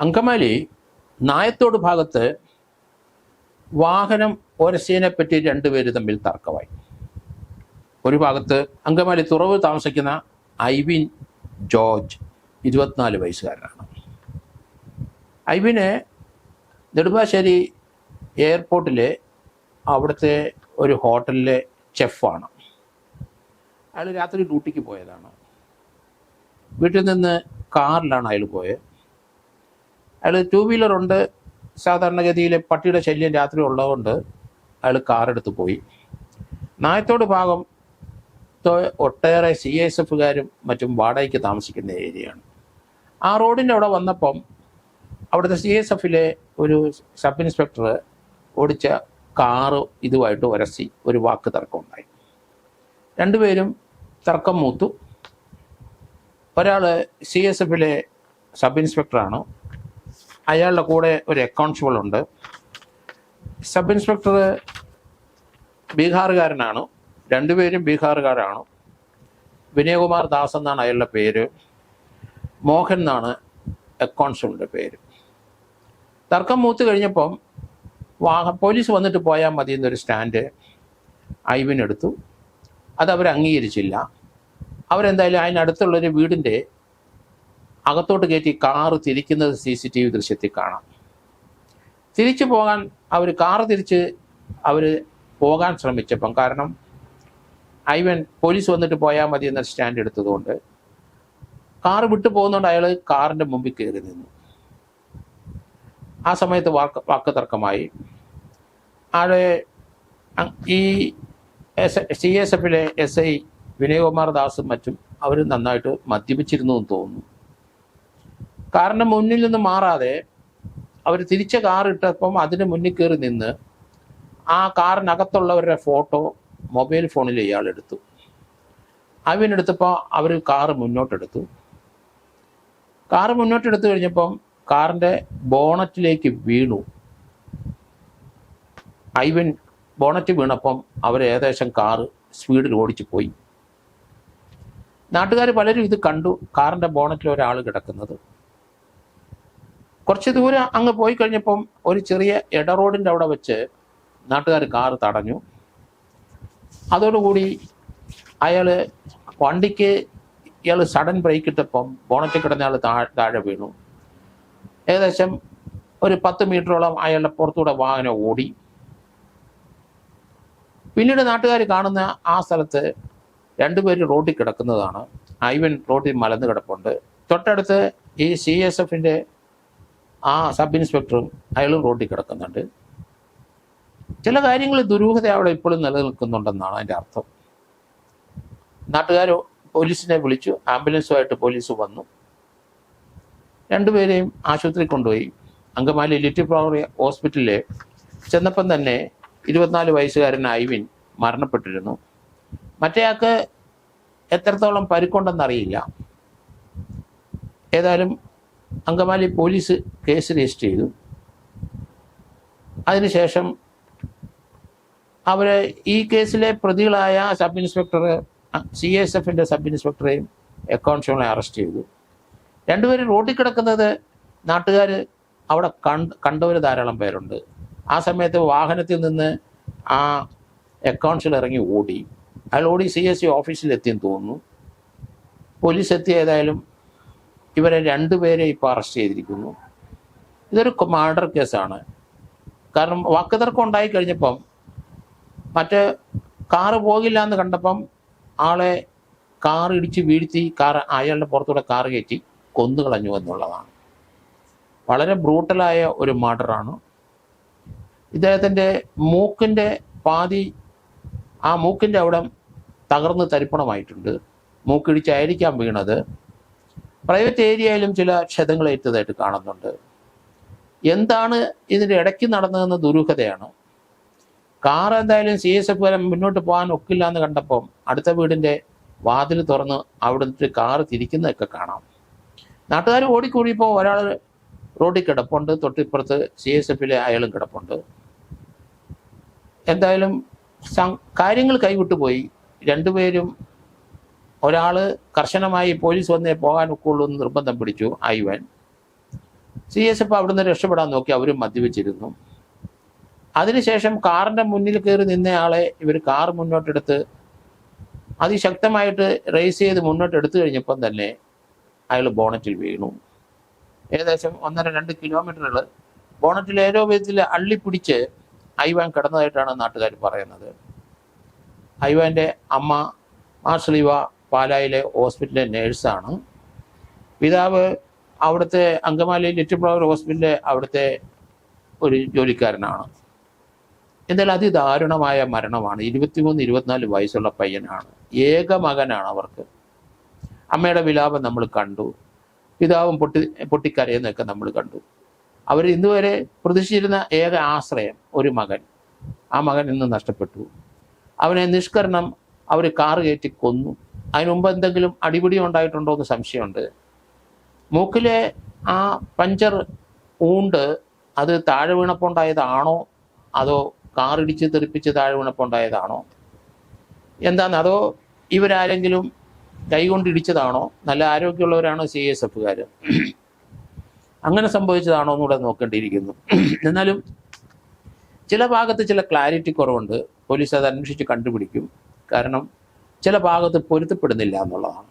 അങ്കമാലി നായത്തോട് ഭാഗത്ത് വാഹനം ഒരശീനെ പറ്റി രണ്ടുപേര് തമ്മിൽ തർക്കമായി. ഒരു ഭാഗത്ത് അങ്കമാലി തുറവ് താമസിക്കുന്ന ഐവിൻ ജോർജ് ഇരുപത്തിനാല് വയസ്സുകാരനാണ്. ഐവിനെ നെടുമ്പാശ്ശേരി എയർപോർട്ടിലെ അവിടുത്തെ ഒരു ഹോട്ടലിലെ ചെഫാണ്. അയാൾ രാത്രി ഡ്യൂട്ടിക്ക് പോയതാണ്. വീട്ടിൽ നിന്ന് കാറിലാണ് അയാൾ പോയത്. അയാൾ ടൂ വീലറുണ്ട് സാധാരണഗതിയിൽ പട്ടിയുടെ ശല്യം രാത്രി ഉള്ളതുകൊണ്ട് അയാൾ കാറെടുത്ത് പോയി. നായത്തോട് ഭാഗം ഒട്ടേറെ സി എസ് എഫുകാരും മറ്റും വാടകയ്ക്ക് താമസിക്കുന്ന ഏരിയയാണ്. ആ റോഡിന്റെ അവിടെ വന്നപ്പം അവിടുത്തെ സി എസ് എഫിലെ ഒരു സബ് ഇൻസ്പെക്ടർ ഓടിച്ച കാറ് ഇതുമായിട്ട് ഉരസി ഒരു വാക്ക് തർക്കം ഉണ്ടായി രണ്ടുപേരും തർക്കം മൂത്തു. ഒരാൾ സി എസ് എഫിലെ സബ് ഇൻസ്പെക്ടറാണ് അയാളുടെ കൂടെ ഒരു അക്കൗണ്ട്സുകൾ ഉണ്ട്. സബ് ഇൻസ്പെക്ടർ ബീഹാറുകാരനാണ്. രണ്ടുപേരും ബീഹാറുകാരാണ്. വിനയകുമാർ ദാസ് എന്നാണ് അയാളുടെ പേര്. മോഹൻ എന്നാണ് അക്കൗണ്ട്സുകളുടെ പേര്. തർക്കം മൂത്ത് കഴിഞ്ഞപ്പം വാഹ പോലീസ് വന്നിട്ട് പോയാൽ മതി എന്നൊരു സ്റ്റാൻഡ് ഐവിനെടുത്തു. അത് അവർ അംഗീകരിച്ചില്ല അവരെന്തായാലും അതിനടുത്തുള്ളൊരു വീടിന്റെ അകത്തോട്ട് കയറ്റി കാറ് തിരിക്കുന്നത് സി സി ടി വി ദൃശ്യത്തിൽ കാണാം. തിരിച്ചു പോകാൻ അവർ കാറ് തിരിച്ച് അവർ പോകാൻ ശ്രമിച്ചപ്പം കാരണം ഐവൻ പോലീസ് വന്നിട്ട് പോയാൽ മതി എന്ന സ്റ്റാൻഡ് എടുത്തതുകൊണ്ട് കാറ് വിട്ടു പോകുന്നതുകൊണ്ട് അയാൾ കാറിന്റെ മുമ്പിൽ കയറി നിന്നു. ആ സമയത്ത് വാക്ക് വാക്ക് തർക്കമായി. ആളെ ഈ എസ് സി എസ് എഫിലെ എസ് ഐ വിനയകുമാർ ദാസും മറ്റും അവർ നന്നായിട്ട് മദ്യപിച്ചിരുന്നു എന്ന് തോന്നുന്നു. കാറിന്റെ മുന്നിൽ നിന്ന് മാറാതെ അവർ തിരിച്ച കാർ ഇട്ടപ്പം അതിന് മുന്നിൽ കയറി നിന്ന് ആ കാറിനകത്തുള്ളവരുടെ ഫോട്ടോ മൊബൈൽ ഫോണിൽ ഇയാൾ എടുത്തു. അവനെടുത്തപ്പോൾ അവർ കാറ് മുന്നോട്ടെടുത്തു. കാറ് മുന്നോട്ടെടുത്തു കഴിഞ്ഞപ്പം കാറിന്റെ ബോണറ്റിലേക്ക് വീണു. ഐവൻ ബോണറ്റ് വീണപ്പം അവർ ഏകദേശം കാറ് സ്പീഡിൽ ഓടിച്ചു പോയി. നാട്ടുകാർ പലരും ഇത് കണ്ടു. കാറിന്റെ ബോണറ്റിൽ ഒരാൾ കിടക്കുന്നത്. കുറച്ച് ദൂരം അങ്ങ് പോയി കഴിഞ്ഞപ്പം ഒരു ചെറിയ ഇട റോഡിന്റെ അവിടെ വെച്ച് നാട്ടുകാർ കാറ് തടഞ്ഞു. അതോടുകൂടി അയാൾ വണ്ടിക്ക് ഇയാൾ സഡൻ ബ്രേക്ക് ഇട്ടപ്പം ബോണറ്റിൽ കിടന്ന ആൾ താഴെ താഴെ വീണു. ഏകദേശം ഒരു പത്ത് മീറ്ററോളം അയാളുടെ പുറത്തൂടെ വാഹനം ഓടി. പിന്നീട് നാട്ടുകാർ കാണുന്ന ആ സ്ഥലത്ത് രണ്ടുപേര് റോഡിൽ കിടക്കുന്നതാണ്. ഐവൻ റോഡിൽ മലന്ന് കിടപ്പുണ്ട്. തൊട്ടടുത്ത് ഈ സി എസ് എഫിന്റെ ആ സബ് ഇൻസ്പെക്ടറും അയാളും റോഡിൽ കിടക്കുന്നുണ്ട്. ചില കാര്യങ്ങൾ ദുരൂഹത അവിടെ ഇപ്പോഴും നിലനിൽക്കുന്നുണ്ടെന്നാണ് അതിന്റെ അർത്ഥം. നാട്ടുകാർ പോലീസിനെ വിളിച്ചു ആംബുലൻസുമായിട്ട് പോലീസ് വന്നു. രണ്ടുപേരെയും ആശുപത്രി കൊണ്ടുപോയി. അങ്കമാലി ലിറ്റിൽ ഫ്ലവർ ഹോസ്പിറ്റലിലെ ചെന്നപ്പം തന്നെ ഇരുപത്തിനാല് വയസ്സുകാരൻ ഐവിൻ മരണപ്പെട്ടിരുന്നു. മറ്റേയാൾക്ക് എത്രത്തോളം പരിക്കുണ്ടെന്നറിയില്ല. ഏതായാലും അങ്കമാലി പോലീസ് കേസ് രജിസ്റ്റർ ചെയ്തു. അതിനുശേഷം അവർ ഈ കേസിലെ പ്രതികളായ സബ് ഇൻസ്പെക്ടർ സി എസ് എഫിന്റെ സബ് ഇൻസ്പെക്ടറെയും അക്കൗണ്ട്സുകളെ അറസ്റ്റ് ചെയ്തു. രണ്ടുപേരും റോഡിൽ കിടക്കുന്നത് നാട്ടുകാർ അവിടെ കണ്ട് കണ്ടവർ ധാരാളം പേരുണ്ട്. ആ സമയത്ത് വാഹനത്തിൽ നിന്ന് ആ അക്കൗണ്ട്സിൽ ഇറങ്ങി ഓടി. അയാൾ ഓടി സി എസ് സി ഓഫീസിലെത്തിയെന്ന് തോന്നുന്നു. പോലീസ് എത്തി ഏതായാലും ഇവരെ രണ്ടുപേരെ ഇപ്പോൾ അറസ്റ്റ് ചെയ്തിരിക്കുന്നു. ഇതൊരു മർഡർ കേസാണ്. കാരണം വാക്കുതർക്കം ഉണ്ടായി കഴിഞ്ഞപ്പം മറ്റ് കാറ് പോകില്ല എന്ന് കണ്ടപ്പം ആളെ കാർ ഇടിച്ച് വീഴ്ത്തി കാർ അയാളുടെ പുറത്തൂടെ കാർ കയറ്റി കൊന്നുകളഞ്ഞു എന്നുള്ളതാണ്. വളരെ ബ്രൂട്ടലായ ഒരു മർഡറാണ് ഇദ്ദേഹത്തിന്റെ മൂക്കിന്റെ പാതി ആ മൂക്കിന്റെ അവിടെ തകർന്ന് തരിപ്പണമായിട്ടുണ്ട്. മൂക്കിടിച്ചായിരിക്കാം വീണത് പ്രൈവറ്റ് ഏരിയയിലും ചില ക്ഷതങ്ങൾ ഏറ്റതായിട്ട് കാണുന്നുണ്ട്. എന്താണ് ഇതിന്റെ ഇടയ്ക്ക് നടന്നതെന്ന ദുരൂഹതയാണ്. കാർ എന്തായാലും സി എസ് എഫ് വരെ മുന്നോട്ട് പോകാൻ ഒക്കില്ല എന്ന് കണ്ടപ്പം അടുത്ത വീടിന്റെ വാതിൽ തുറന്ന് അവിടുത്തെ കാർ തിരിക്കുന്നതൊക്കെ കാണാം. നാട്ടുകാർ ഓടിക്കൂടിയപ്പോൾ ഒരാൾ റോഡിൽ കിടപ്പുണ്ട്. തൊട്ടിപ്പുറത്ത് സി എസ് എഫിലെ അയാളും കിടപ്പുണ്ട്. എന്തായാലും കാര്യങ്ങൾ കൈവിട്ടുപോയി. രണ്ടുപേരും ഒരാൾ കർശനമായി പോലീസ് വന്നേ പോകാൻ ഒക്കുള്ളൂ എന്ന് നിർബന്ധം പിടിച്ചു ഐവൻ. സി എസ് എഫ് അവിടുന്ന് രക്ഷപ്പെടാൻ നോക്കി അവരും മദ്യവെച്ചിരുന്നു അതിനുശേഷം കാറിന്റെ മുന്നിൽ കയറി നിന്നയാളെ ഇവർ കാർ മുന്നോട്ടെടുത്ത് അതിശക്തമായിട്ട് റേസ് ചെയ്ത് മുന്നോട്ട് എടുത്തു കഴിഞ്ഞപ്പം തന്നെ അയാൾ ബോണറ്റിൽ വീണു. ഏകദേശം ഒന്നര രണ്ട് കിലോമീറ്ററുകൾ ബോണറ്റിൽ ഏതോ വിധത്തിൽ അള്ളിപ്പിടിച്ച് ഐവാൻ കിടന്നതായിട്ടാണ് നാട്ടുകാർ പറയുന്നത്. ഐവാന്റെ അമ്മ മാർഷലിവ പാലായിലെ ഹോസ്പിറ്റലിലെ നേഴ്സാണ്. പിതാവ് അവിടുത്തെ അങ്കമാലി ലിറ്റിൽ ഫ്ലവർ ഹോസ്പിറ്റലിലെ അവിടുത്തെ ഒരു ജോലിക്കാരനാണ്. എന്നാൽ അതിദാരുണമായ മരണമാണ്. ഇരുപത്തിമൂന്ന് ഇരുപത്തിനാല് വയസ്സുള്ള പയ്യനാണ്. ഏക മകനാണ് അവർക്ക്. അമ്മയുടെ വിലാപം നമ്മൾ കണ്ടു. പിതാവും പൊട്ടി പൊട്ടിക്കരയെന്നൊക്കെ നമ്മൾ കണ്ടു. അവർ ഇന്നുവരെ പ്രതീക്ഷിച്ചിരുന്ന ഏക ആശ്രയം ഒരു മകൻ. ആ മകൻ ഇന്ന് നഷ്ടപ്പെട്ടു. അവനെ നിഷ്കരണം അവർ കാറ് കയറ്റി കൊന്നു. അതിനു മുമ്പ് എന്തെങ്കിലും അടിപിടി ഉണ്ടായിട്ടുണ്ടോ എന്ന് സംശയമുണ്ട്. മൂക്കിലെ ആ പഞ്ചർ ഊണ്ട് അത് താഴെ വീണപ്പോണ്ടായതാണോ? അതോ കാറിടിച്ച് തെറിപ്പിച്ച് താഴെ വീണപ്പോണ്ടായതാണോ? എന്താണ് അതോ ഇവരാരെങ്കിലും കൈകൊണ്ട് ഇടിച്ചതാണോ? നല്ല ആരോഗ്യമുള്ളവരാണോ സി എസ് എഫുകാർ? അങ്ങനെ സംഭവിച്ചതാണോ എന്നൂടെ നോക്കേണ്ടിയിരിക്കുന്നു. എന്നാലും ചില ഭാഗത്ത് ചില ക്ലാരിറ്റി കുറവുണ്ട്. പോലീസ് അത് അന്വേഷിച്ച് കണ്ടുപിടിക്കും. കാരണം ചില ഭാഗത്ത് പൊരുത്തപ്പെടുന്നില്ല എന്നുള്ളതാണ്.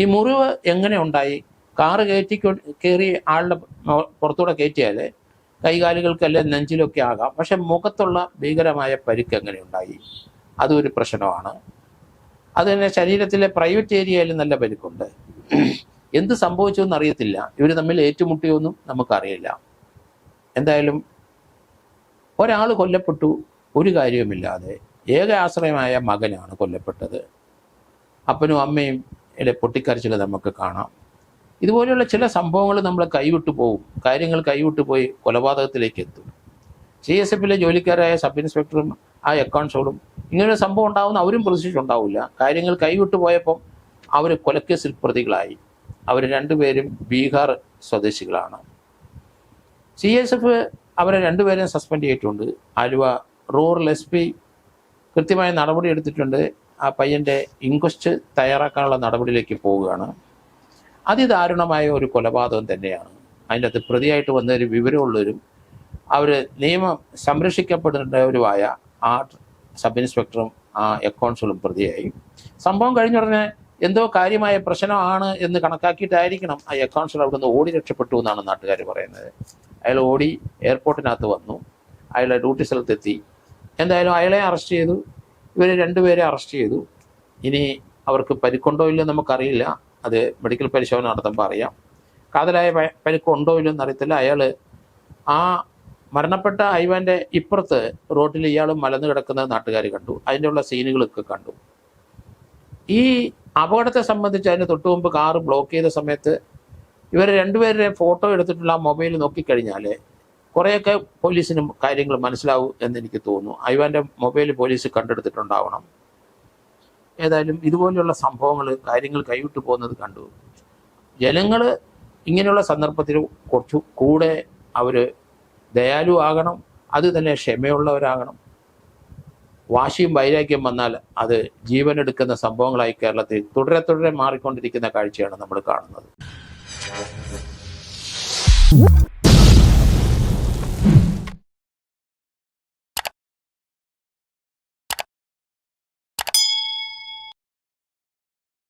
ഈ മുറിവ് എങ്ങനെ ഉണ്ടായി? കാറ് കയറ്റി കയറി ആളുടെ പുറത്തൂടെ കയറ്റിയാൽ കൈകാലുകൾക്കല്ല നെഞ്ചിലൊക്കെ ആകാം. പക്ഷെ മുഖത്തുള്ള ഭീകരമായ പരിക്ക് എങ്ങനെ ഉണ്ടായി? അതൊരു പ്രശ്നമാണ്. അത് തന്നെ ശരീരത്തിലെ പ്രൈവറ്റ് ഏരിയയിൽ നല്ല പരിക്കുണ്ട്. എന്ത് സംഭവിച്ചു എന്നറിയത്തില്ല. ഇവർ തമ്മിൽ ഏറ്റുമുട്ടിയൊന്നും നമുക്കറിയില്ല. എന്തായാലും ഒരാൾ കൊല്ലപ്പെട്ടു ഒരു കാര്യവുമില്ലാതെ ഏക ആശ്രയമായ മകനാണ് കൊല്ലപ്പെട്ടത്. അപ്പനും അമ്മയും ഇടെ പൊട്ടിക്കരച്ചിൽ നമുക്ക് കാണാം. ഇതുപോലെയുള്ള ചില സംഭവങ്ങൾ നമ്മൾ കൈവിട്ടു പോകും കാര്യങ്ങൾ കൈവിട്ടു പോയി കൊലപാതകത്തിലേക്ക് എത്തും. സി എസ് എഫിലെ ജോലിക്കാരായ സബ് ഇൻസ്പെക്ടറും ആ അക്കൗണ്ട്സോടും ഇങ്ങനൊരു സംഭവം ഉണ്ടാവുന്ന അവരും പ്രതീക്ഷിച്ചിട്ടുണ്ടാവില്ല. കാര്യങ്ങൾ കൈവിട്ടു പോയപ്പം അവർ കൊലക്കേസിൽ പ്രതികളായി. അവർ രണ്ടുപേരും ബീഹാർ സ്വദേശികളാണ്. സി എസ് എഫ് അവരെ രണ്ടുപേരെയും സസ്പെൻഡ് ചെയ്തിട്ടുണ്ട്. ആലുവ റൂറൽ എസ് പി കൃത്യമായ നടപടി എടുത്തിട്ടുണ്ട്. ആ പയ്യന്റെ ഇൻക്വസ്റ്റ് തയ്യാറാക്കാനുള്ള നടപടിയിലേക്ക് പോവുകയാണ്. അതിദാരുണമായ ഒരു കൊലപാതകം തന്നെയാണ്. അതിന്റെ അകത്ത് പ്രതിയായിട്ട് വന്നൊരു വിവരമുള്ളവരും അവർ നിയമം സംരക്ഷിക്കപ്പെടേണ്ടവരുമായ ആ സബ് ഇൻസ്പെക്ടറും ആ അക്കൗണ്ട്സുകളും പ്രതിയായി. സംഭവം കഴിഞ്ഞ ഉടനെ എന്തോ കാര്യമായ പ്രശ്നമാണ് എന്ന് കണക്കാക്കിയിട്ടായിരിക്കണം ആ അക്കൗണ്ട്സുകൾ അവിടെ ഓടി രക്ഷപ്പെട്ടു എന്നാണ് നാട്ടുകാർ പറയുന്നത്. അയാൾ ഓടി എയർപോർട്ടിനകത്ത് വന്നു. അയാളെ ഡ്യൂട്ടി സ്ഥലത്തെത്തി. എന്തായാലും അയാളെ അറസ്റ്റ് ചെയ്തു. ഇവരെ രണ്ടുപേരെ അറസ്റ്റ് ചെയ്തു. ഇനി അവർക്ക് പരിക്കുണ്ടോ ഇല്ലയോ നമുക്കറിയില്ല. അത് മെഡിക്കൽ പരിശോധന നടത്തുമ്പോൾ അറിയാം. കാതലായ പരിക്കുണ്ടോ ഇല്ലയോ എന്നറിയത്തില്ല അയാൾ ആ മരണപ്പെട്ട ഐവാന്റെ ഇപ്പുറത്ത് റോഡിൽ ഇയാൾ മലന്നു കിടക്കുന്ന നാട്ടുകാർ കണ്ടു. അതിന്റെ ഉള്ള സീനുകളൊക്കെ കണ്ടു. ഈ അപകടത്തെ സംബന്ധിച്ച് അതിന് തൊട്ടു മുമ്പ് കാറ് ബ്ലോക്ക് ചെയ്ത സമയത്ത് ഇവർ രണ്ടുപേരുടെ ഫോട്ടോ എടുത്തിട്ടുള്ള ആ മൊബൈൽ നോക്കിക്കഴിഞ്ഞാൽ കുറേയൊക്കെ പോലീസിന് കാര്യങ്ങൾ മനസ്സിലാവും എന്ന് എനിക്ക് തോന്നുന്നു. ഐവാന്റെ മൊബൈൽ പോലീസ് കണ്ടെടുത്തിട്ടുണ്ടാവണം. ഏതായാലും ഇതുപോലെയുള്ള സംഭവങ്ങൾ കാര്യങ്ങൾ കൈവിട്ടു പോകുന്നത് കണ്ടു. ജനങ്ങൾ ഇങ്ങനെയുള്ള സന്ദർഭത്തിൽ കുറച്ചു കൂടെ അവർ ദയാലു ആകണം അത് തന്നെ ക്ഷമയുള്ളവരാകണം. വാശിയും വൈരാഗ്യം വന്നാൽ അത് ജീവനെടുക്കുന്ന സംഭവങ്ങളായി കേരളത്തിൽ തുടരെ തുടരെ മാറിക്കൊണ്ടിരിക്കുന്ന കാഴ്ചയാണ് നമ്മൾ കാണുന്നത്.